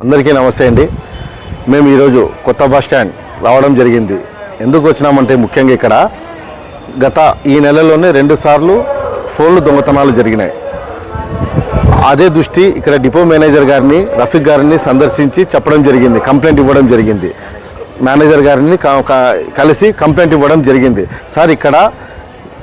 అందరికీ నమస్తే అండి. మేము ఈరోజు కొత్త బస్ స్టాండ్ రావడం జరిగింది. ఎందుకు వచ్చినామంటే ముఖ్యంగా ఇక్కడ గత ఈ నెలలోనే రెండుసార్లు ఫోన్లు దొంగతనాలు జరిగినాయి. అదే దృష్టి ఇక్కడ డిపో మేనేజర్ గారిని రఫీక్ గారిని సందర్శించి చెప్పడం జరిగింది కంప్లైంట్ ఇవ్వడం జరిగింది. మేనేజర్ గారిని కలిసి కంప్లైంట్ ఇవ్వడం జరిగింది. సార్ ఇక్కడ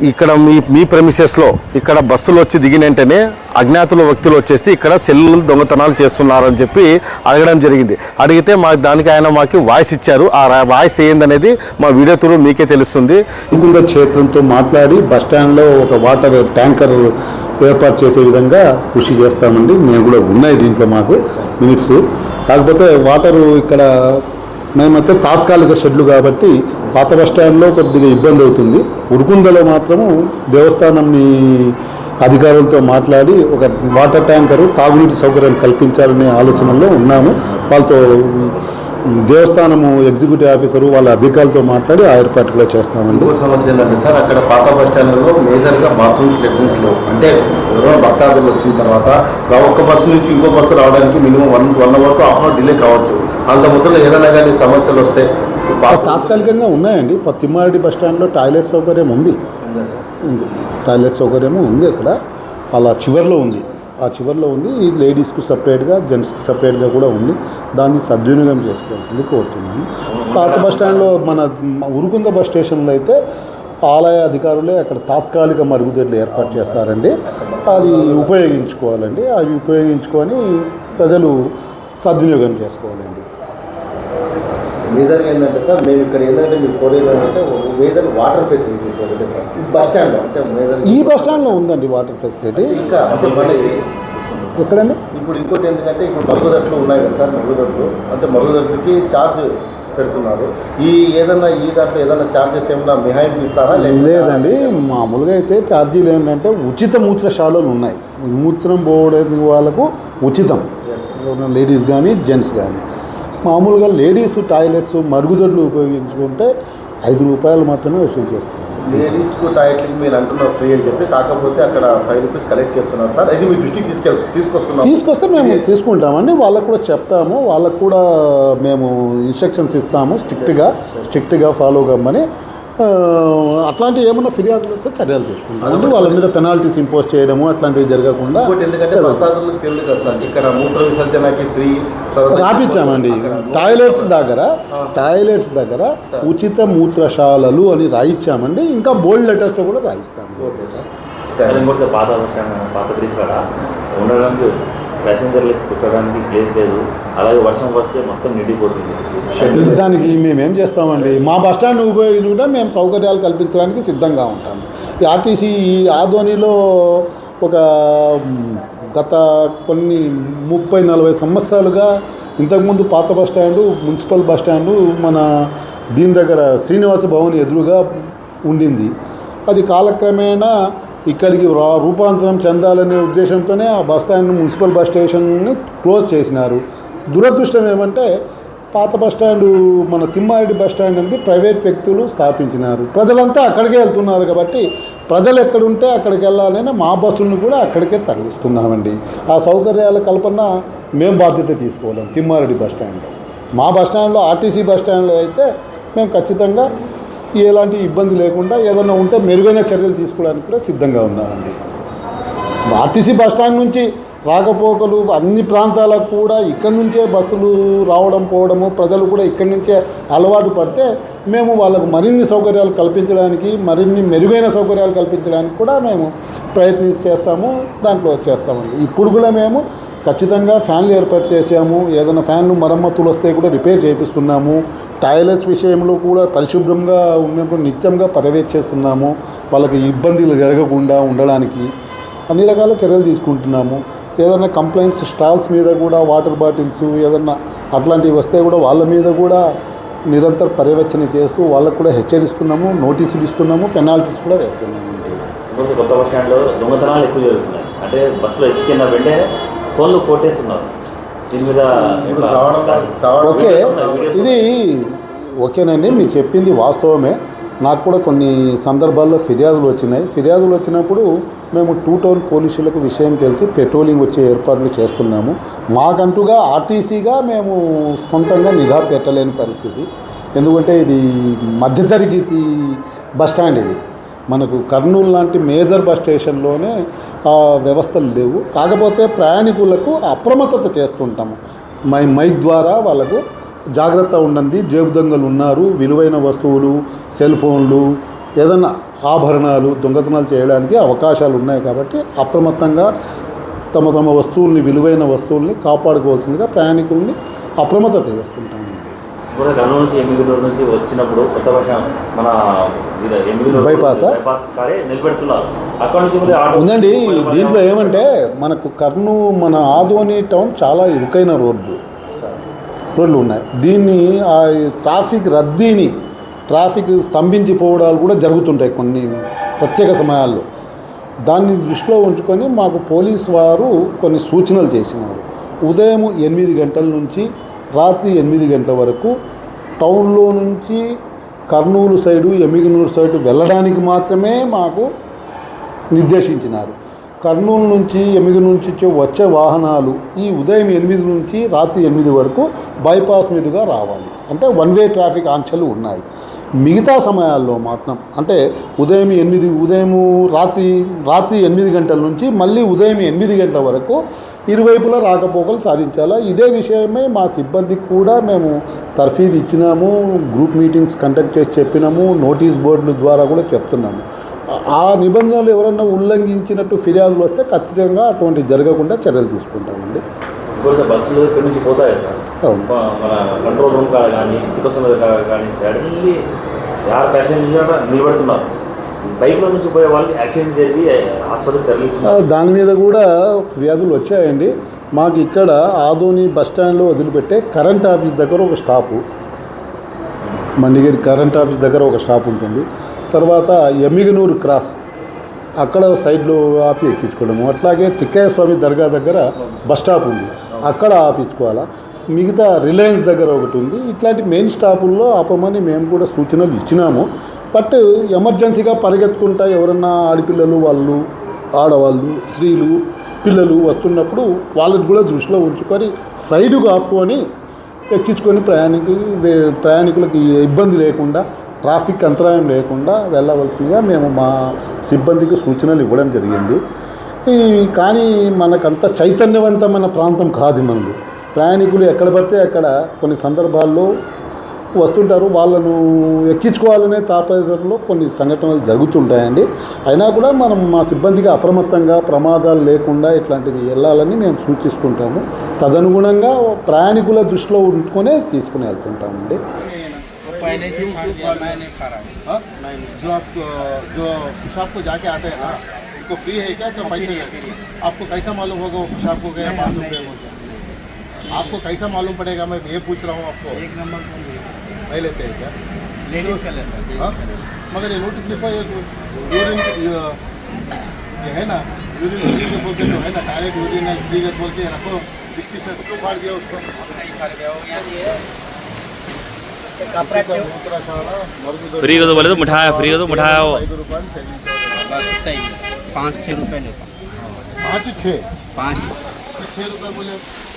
ఇక్కడ మీ మీ ప్రెమిసెస్లో ఇక్కడ బస్సులు వచ్చి దిగిన వెంటనే అజ్ఞాతుల వ్యక్తులు వచ్చేసి ఇక్కడ సెల్లులు దొంగతనాలు చేస్తున్నారని చెప్పి అడగడం జరిగింది. అడిగితే మా దానికి ఆయన మాకు వాయిస్ ఇచ్చారు. ఆ వాయిస్ ఏందనేది మా వీడియో త్రూ మీకే తెలుస్తుంది. ఇంకొక క్షేత్రంతో మాట్లాడి బస్ స్టాండ్లో ఒక వాటర్ ట్యాంకర్ ఏర్పాటు చేసే విధంగా కృషి చేస్తామండి. మేము కూడా ఉన్నాయి దీంట్లో మాకు మినిట్స్ కాకపోతే వాటరు ఇక్కడ మేమైతే తాత్కాలిక షెడ్లు కాబట్టి పాత బస్ స్టాండ్లో కొద్దిగా ఇబ్బంది అవుతుంది. ఉరుకుందలో మాత్రము దేవస్థానం మీ అధికారులతో మాట్లాడి ఒక వాటర్ ట్యాంకరు తాగునీటి సౌకర్యం కల్పించాలనే ఆలోచనలో ఉన్నాము. వాళ్ళతో దేవస్థానము ఎగ్జిక్యూటివ్ ఆఫీసరు వాళ్ళ అధికారులతో మాట్లాడి ఆ ఏర్పాటు కూడా చేస్తామండి. సమస్య ఏంటంటే సార్ అక్కడ పాత బస్ స్టాండ్లలో మేజర్గా బాత్రూమ్స్ లెట్రిన్స్ లేవు. అంటే ఎవరో భక్తాదులు వచ్చిన తర్వాత ఒక్క బస్సు నుంచి ఇంకో బస్సు రావడానికి minimum one one hour two half hour delay కావచ్చు. అంత మొదలు ఏదైనా కానీ సమస్యలు వస్తే బాత్రూమ్ తాత్కాలికంగా ఉన్నాయండి. తిమ్మారెడ్డి బస్ స్టాండ్లో టాయిలెట్ సౌకర్యం? ఉంది. టాయిలెట్ సౌకర్యము ఉంది అక్కడ. అలా చివర్లో ఉంది. ఆ చివర్లో ఉంది. ఈ లేడీస్కు సపరేట్గా జెంట్స్కి సపరేట్గా కూడా ఉంది. దాన్ని సద్వినియోగం చేసుకోవాల్సింది కోరుతున్నాను పాత బస్ స్టాండ్లో మన ఉరుకుంద బస్ స్టేషన్లో అయితే ఆలయ అధికారులే అక్కడ తాత్కాలిక మరుగుదొడ్లు ఏర్పాటు చేస్తారండి. అది ఉపయోగించుకోవాలండి. అవి ఉపయోగించుకొని ప్రజలు సద్వినియోగం చేసుకోవాలండి. మేజర్గా ఏంటంటే సార్ మేము ఇక్కడ ఏంటంటే మీరు కోరేది ఏంటంటే మేజర్ వాటర్ ఫెసిలిటీస్ ఒకటే సార్ బస్ స్టాండ్లో అంటే మేజర్ ఈ బస్ స్టాండ్లో ఉందండి వాటర్ ఫెసిలిటీ. ఇంకా అంటే మనకి ఎక్కడండి? ఇప్పుడు ఇంకోటి ఎందుకంటే ఇప్పుడు మరుగుదొడ్లు ఉన్నాయి కదా సార్ మరుగుదొడ్లు. అంటే మరుగుదొడ్లకి ఛార్జ్ పెడుతున్నారు. ఈ ఏదైనా ఈ దాంట్లో ఏదైనా ఛార్జెస్ ఏమైనా మినహాయింపు ఇస్తారా లేదండి మామూలుగా అయితే ఛార్జీలు ఏంటంటే ఉచిత మూత్రశాలలు ఉన్నాయి. మూత్రం పోవడానికి వాళ్ళకు ఉచితం. లేడీస్ కానీ జెంట్స్ కానీ మామూలుగా లేడీస్ టాయిలెట్స్ మరుగుదొడ్లు ఉపయోగించుకుంటే ఐదు రూపాయలు మాత్రమే వసూలు చేస్తారు. లేడీస్కు టాయిలెట్కి మీరు అంటున్నారు ఫ్రీ అని చెప్పి కాకపోతే అక్కడ ఫైవ్ రూపీస్ కలెక్ట్ చేస్తున్నారు సార్. ఇది మీ దృష్టికి తీసుకెళ్ తీసుకొస్తున్నాం. తీసుకొస్తే మేము తీసుకుంటామండి. వాళ్ళకు కూడా చెప్తాము. వాళ్ళకు కూడా మేము ఇన్స్ట్రక్షన్స్ ఇస్తాము స్ట్రిక్ట్గా స్ట్రిక్ట్గా ఫాలో కమ్మని అట్లాంటివి ఏమన్నా ఫిర్యాదులు వస్తే చర్యలు తీసుకుంటాం అంటే వాళ్ళ మీద పెనాల్టీస్ ఇంపోజ్ చేయడము అట్లాంటివి జరగకుండా ఇంకోటి ఎందుకంటే చర్యలు. భక్తాదులకు తెలియదు కదా సార్. ఇక్కడ మూత్ర విసర్జనకి ఫ్రీ రాపించామండి టాయిలెట్స్ దగ్గర టాయిలెట్స్ దగ్గర ఉచిత మూత్రశాలలు అని రాయించామండి ఇంకా బోల్డ్ లెటర్స్తో కూడా రాయిస్తాము. Okay sir. పాత పాత బ్రిడ్జ్ కాడ ఉండడానికి ప్యాసింజర్లకు కూర్చోడానికి ప్లేస్ లేదు. అలాగే వర్షం వస్తే మొత్తం నిండిపోతుంది. దానికి మేమేం చేస్తామండి? మా బస్ స్టాండ్ కూడా మేము సౌకర్యాలు కల్పించడానికి సిద్ధంగా ఉంటాము. ఈ ఆర్టీసీ ఈ ఆధ్వర్యంలో ఒక గత కొన్ని ముప్పై నలభై సంవత్సరాలుగా ఇంతకుముందు పాత bus stand municipal bus stand మన దీని దగ్గర శ్రీనివాస భవన్ ఎదురుగా ఉండింది. అది కాలక్రమేణా ఇక్కడికి రా రూపాంతరం చెందాలనే ఉద్దేశంతోనే ఆ బస్ స్టాండ్ మున్సిపల్ బస్ స్టేషన్ని క్లోజ్ చేసినారు. దురదృష్టం ఏమంటే పాత బస్ స్టాండ్ మన తిమ్మారెడ్డి బస్ స్టాండ్ అనేది ప్రైవేట్ వ్యక్తులు స్థాపించినారు. ప్రజలంతా అక్కడికే వెళ్తున్నారు కాబట్టి ప్రజలు ఎక్కడుంటే అక్కడికి వెళ్ళాలని మా బస్సులను కూడా అక్కడికే తరలిస్తున్నామండి. ఆ సౌకర్యాల కల్పన మేము బాధ్యత తీసుకోలేం తిమ్మారెడ్డి బస్ స్టాండ్లో. మా బస్ స్టాండ్లో ఆర్టీసీ బస్ స్టాండ్లో అయితే మేము ఖచ్చితంగా ఎలాంటి ఇబ్బంది లేకుండా ఏదైనా ఉంటే మెరుగైన చర్యలు తీసుకోవడానికి కూడా సిద్ధంగా ఉన్నారండి. ఆర్టీసీ బస్ స్టాండ్ నుంచి రాకపోకలు అన్ని ప్రాంతాలకు కూడా ఇక్కడి నుంచే బస్సులు రావడం పోవడము ప్రజలు కూడా ఇక్కడి నుంచే అలవాటు పడితే మేము వాళ్ళకు మరిన్ని సౌకర్యాలు కల్పించడానికి మరిన్ని మెరుగైన సౌకర్యాలు కల్పించడానికి కూడా మేము ప్రయత్నం చేస్తాము దాంట్లో చేస్తామండి. ఇప్పుడు కూడా మేము ఖచ్చితంగా ఫ్యాన్లు ఏర్పాటు చేసాము ఏదైనా ఫ్యాన్లు మరమ్మతులు వస్తే కూడా రిపేర్ చేపిస్తున్నాము టాయిలెట్స్ విషయంలో కూడా పరిశుభ్రంగా ఉన్నప్పుడు నిత్యంగా పర్యవేక్షిస్తున్నాము. వాళ్ళకి ఇబ్బందులు జరగకుండా ఉండడానికి అన్ని రకాల చర్యలు తీసుకుంటున్నాము. ఏదైనా కంప్లైంట్స్ స్టాల్స్ మీద కూడా వాటర్ బాటిల్స్ ఏదన్నా అట్లాంటివి వస్తే కూడా వాళ్ళ మీద కూడా నిరంతర పర్యవేక్షణ చేస్తూ వాళ్ళకు కూడా హెచ్చరిస్తున్నాము. నోటీసులు ఇస్తున్నాము. పెనాల్టీస్ కూడా వేస్తున్నాము. కొత్త బస్ స్టాండ్లో దొంగతనాలు ఎక్కువ జరుగుతున్నాయి. అంటే బస్సులో ఎక్కిన వెంటనే ఫోన్లు కొట్టేస్తున్నారు. దీని మీద ఓకే ఇది ఓకేనండి మీరు చెప్పింది వాస్తవమే. నాకు కూడా కొన్ని సందర్భాల్లో ఫిర్యాదులు వచ్చినాయి. ఫిర్యాదులు వచ్చినప్పుడు మేము టూ టౌన్ పోలీసులకు విషయం తెలిసి పెట్రోలింగ్ వచ్చే ఏర్పాట్లు చేస్తున్నాము. మాకంటూగా ఆర్టీసీగా మేము సొంతంగా నిఘా పెట్టలేని పరిస్థితి. ఎందుకంటే ఇది మధ్యతరగతి బస్ స్టాండ్ ఇది. మనకు కర్నూలు లాంటి మేజర్ బస్ స్టేషన్లోనే ఆ వ్యవస్థలు లేవు. కాకపోతే ప్రయాణికులకు అప్రమత్తత చేస్తుంటాము. మై మైక్ ద్వారా వాళ్ళకు జాగ్రత్త ఉండండి జేబు దొంగలు ఉన్నారు విలువైన వస్తువులు సెల్ ఫోన్లు ఏదన్నా ఆభరణాలు దొంగతనాలు చేయడానికి అవకాశాలు ఉన్నాయి కాబట్టి అప్రమత్తంగా తమ తమ వస్తువుల్ని విలువైన వస్తువుల్ని కాపాడుకోవాల్సిందిగా ప్రయాణికుల్ని అప్రమత్తత చేస్తుంటాము. ఇప్పుడు కర్నూలు నుంచి ఎమ్మిగులూరు నుంచి వచ్చినప్పుడు కొత్త భాష మన Bypass ఆ? బైపాస్ కాడే నిలబెడుతున్నారు. అక్కడ నుంచి ఉందండి దీంట్లో ఏమంటే మనకు కర్నూ మన ఆదోని టౌన్ చాలా ఇరుకైన రోడ్డు రోడ్లు ఉన్నాయి. దీన్ని ఆ ట్రాఫిక్ రద్దీని ట్రాఫిక్ స్తంభించిపోవడాలు కూడా జరుగుతుంటాయి కొన్ని ప్రత్యేక సమయాల్లో. దాన్ని దృష్టిలో ఉంచుకొని మాకు పోలీస్ వారు కొన్ని సూచనలు చేసినారు. ఉదయం ఎనిమిది గంటల నుంచి రాత్రి ఎనిమిది గంటల వరకు టౌన్లో నుంచి కర్నూలు సైడు ఎమిగనూరు సైడు వెళ్ళడానికి మాత్రమే మాకు నిర్దేశించినారు. కర్నూలు నుంచి ఎనిమిది నుంచి వచ్చే వాహనాలు ఈ ఉదయం ఎనిమిది నుంచి రాత్రి ఎనిమిది వరకు బైపాస్ మీదుగా రావాలి. అంటే వన్ వే ట్రాఫిక్ ఆంక్షలు ఉన్నాయి. మిగతా సమయాల్లో మాత్రం అంటే ఉదయం ఎనిమిది ఉదయం రాత్రి రాత్రి ఎనిమిది గంటల నుంచి మళ్ళీ ఉదయం ఎనిమిది గంటల వరకు ఇరువైపులా రాకపోకలు సాధించాలా? ఇదే విషయమై మా సిబ్బందికి కూడా మేము తర్ఫీదు ఇచ్చినాము గ్రూప్ మీటింగ్స్ కండక్ట్ చేసి చెప్పినాము నోటీస్ బోర్డుల ద్వారా కూడా చెప్తున్నాము. ఆ నిబంధనలు ఎవరన్నా ఉల్లంఘించినట్టు ఫిర్యాదులు వస్తే ఖచ్చితంగా అటువంటి జరగకుండా చర్యలు తీసుకుంటామండి. బస్సులు ఇక్కడ నుంచి పోతాయి అవును. మన- కంట్రోల్ రూమ్ కాడ కానీ కానీ సడన్లీ యారు ప్యాసింజర్ నిలబెడుతున్నారు. బైక్లో నుంచి పోయే వాళ్ళకి యాక్సిడెంట్ జరిగి హాస్పిటల్ తరలిస్తున్నారు. దాని మీద కూడా ఫిర్యాదులు వచ్చాయండి. మాకు ఇక్కడ ఆదోని బస్ స్టాండ్లో వదిలిపెట్టే కరెంట్ ఆఫీస్ దగ్గర ఒక స్టాపు. మండిగిరి కరెంట్ ఆఫీస్ దగ్గర ఒక స్టాప్ ఉంటుంది. తర్వాత ఎమ్మిగనూరు క్రాస్. అక్కడ సైడ్లో ఆపి ఎక్కించుకోవడము. అట్లాగే తిక్కయ్య స్వామి దర్గా దగ్గర బస్ స్టాప్ ఉంది. అక్కడ ఆపించుకోవాలా. మిగతా రిలయన్స్ దగ్గర ఒకటి ఉంది. ఇట్లాంటి మెయిన్ స్టాపుల్లో ఆపమని మేము కూడా సూచనలు ఇచ్చినాము. బట్ ఎమర్జెన్సీగా పరిగెత్తుకుంటా ఎవరన్నా ఆడపిల్లలు వాళ్ళు ఆడవాళ్ళు స్త్రీలు పిల్లలు వస్తున్నప్పుడు వాళ్ళని కూడా దృష్టిలో ఉంచుకొని సైడుగా ఆపుకొని ఎక్కించుకొని ప్రయాణికు ప్రయాణికులకి ఇబ్బంది లేకుండా ట్రాఫిక్ అంతరాయం లేకుండా వెళ్ళవలసిందిగా మేము మా సిబ్బందికి సూచనలు ఇవ్వడం జరిగింది. కానీ మనకంత చైతన్యవంతమైన ప్రాంతం కాదు మనది. ప్రయాణికులు ఎక్కడ పడితే అక్కడ కొన్ని సందర్భాల్లో వస్తుంటారు వాళ్ళను ఎక్కించుకోవాలనే తాపత్రయంలో కొన్ని సంఘటనలు జరుగుతుంటాయండి అయినా కూడా మనం మా సిబ్బందికి అప్రమత్తంగా ప్రమాదాలు లేకుండా ఇట్లాంటివి వెళ్ళాలని మేము సూచిస్తుంటాము తదనుగుణంగా ప్రయాణికుల దృష్టిలో ఉంచుకొనే తీసుకుని వెళ్తుంటామండి पहले से खा लिया मैं नहीं खा रहा हूँ हाँ? जो आप जो पेशाब को जाके आते हैं ना उनको फ्री है क्या तो पैसे लेते हैं? आपको कैसा मालूम होगा वो पेशाब को गया बाथरूम गया बोल के? आपको कैसा मालूम पड़ेगा? मैं ये पूछ रहा हूँ आपको। एक नंबर नहीं लेते हैं क्या? लेडीज़ तो- का लेता हाँ मगर ये नोटिस लिखा ये तो यूरिन ये है ना? यूरिन स्लीगत बोल के जो तो है ना? डायरेक्ट यूरिन है बोल के रखो। बिस्टी से क्यों फाड़ दिया उसको? फ्री का तो बोले तो मिठाया फ्री का तो मिठाया वो। पाँच छः रुपये लेता पाँच छः पाँच। छः रुपये बोले।